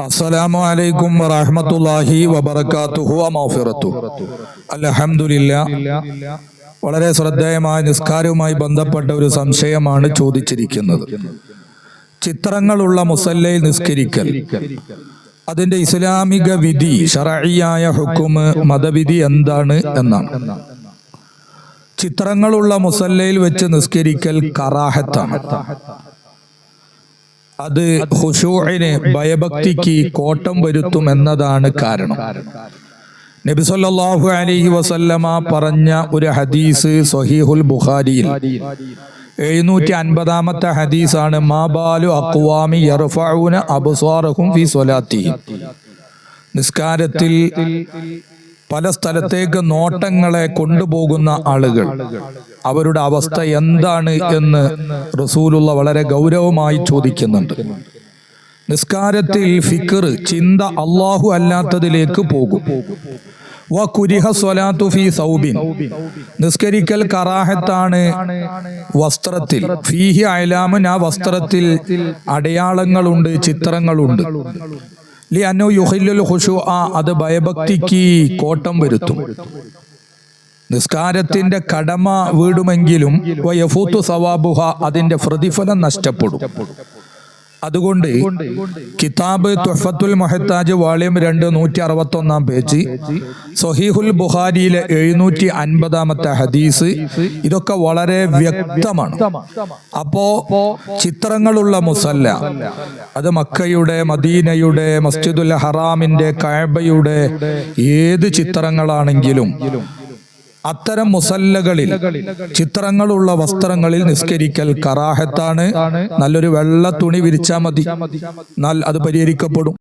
അസ്സലാമു അലൈക്കും വറഹമത്തുല്ലാഹി വബറകാതുഹു മൗഫിറത്തു അൽഹംദുലില്ലാ. വളരെ ശ്രദ്ധേയമായ നിസ്കാരവുമായി ബന്ധപ്പെട്ട ഒരു സംശയമാണ് ചോദിച്ചിരിക്കുന്നത്. ചിത്രങ്ങളുള്ള മുസല്ലയിൽ നിസ്കരിക്കൽ. അതിന്റെ ഇസ്ലാമിക വിധി ഷറയായ ഹുക്കുമ് മതവിധി എന്താണ് എന്നാണ്. ചിത്രങ്ങളുള്ള മുസല്ലയിൽ വെച്ച് നിസ്കരിക്കൽ കറാഹത്താണ്. അത് ഹുഷൂഇന് ഭയഭക്തിക്ക് കോട്ടം വരുത്തും എന്നതാണ് കാരണം. നബി സല്ലല്ലാഹു അലൈഹി വസല്ലമ പറഞ്ഞ ഒരു ഹദീസ് സ്വഹീഹുൽ ബുഖാരിയിൽ. എഴുന്നൂറ്റി അൻപതാമത്തെ ഹദീസാണ് മാബാലു അക്വാമി യർഫഊന ഫി സ്വലാത്തി നിസ്കാരത്തിൽ പല സ്ഥലത്തേക്ക് നോട്ടങ്ങളെ കൊണ്ടുപോകുന്ന ആളുകൾ. അവരുടെ അവസ്ഥ എന്താണ് എന്ന് റസൂലുള്ള വളരെ ഗൗരവമായി ചോദിക്കുന്നുണ്ട്. നിസ്കാരത്തിൽ ഫിക്കർ ചിന്ത അള്ളാഹു അല്ലാത്തതിലേക്ക് പോകും. ഫീ സൗബിൻ. നിസ്കരിക്കൽ കറാഹത്താണ് വസ്ത്രത്തിൽ. ഫീഹി അയലാമൻ ആ വസ്ത്രത്തിൽ അടയാളങ്ങളുണ്ട് ചിത്രങ്ങളുണ്ട്. അത് ഭയഭക്തിക്ക് കോട്ടം വരുത്തും. നിസ്കാരത്തിന്റെ കടമ വീടുമെങ്കിലും സവാബുഹ അതിന്റെ പ്രതിഫലം നഷ്ടപ്പെടും. അതുകൊണ്ട് കിതാബ് തുഹഫത്തുൽ മൊഹത്താജ് വാള്യം രണ്ട് നൂറ്റി അറുപത്തി ഒന്നാം പേജ് സൊഹീഹുൽ ബുഹാരിയിലെ എഴുന്നൂറ്റി അൻപതാമത്തെ ഹദീസ്. ഇതൊക്കെ വളരെ വ്യക്തമാണ്. അപ്പോ ചിത്രങ്ങളുള്ള മുസല്ല അത് മക്കയുടെ മദീനയുടെ മസ്ജിദുൽ ഹറാമിന്റെ കഅബയുടെ ഏത് ചിത്രങ്ങളാണെങ്കിലും അത്തരം മുസല്ലകളിൽ ചിത്രങ്ങളുള്ള വസ്ത്രങ്ങളിൽ നിസ്കരിക്കൽ കറാഹത്താണ്. നല്ലൊരു വെള്ള തുണി വിരിച്ചാൽ മതി. എന്നാൽ അത് പരിഹരിക്കപ്പെടും.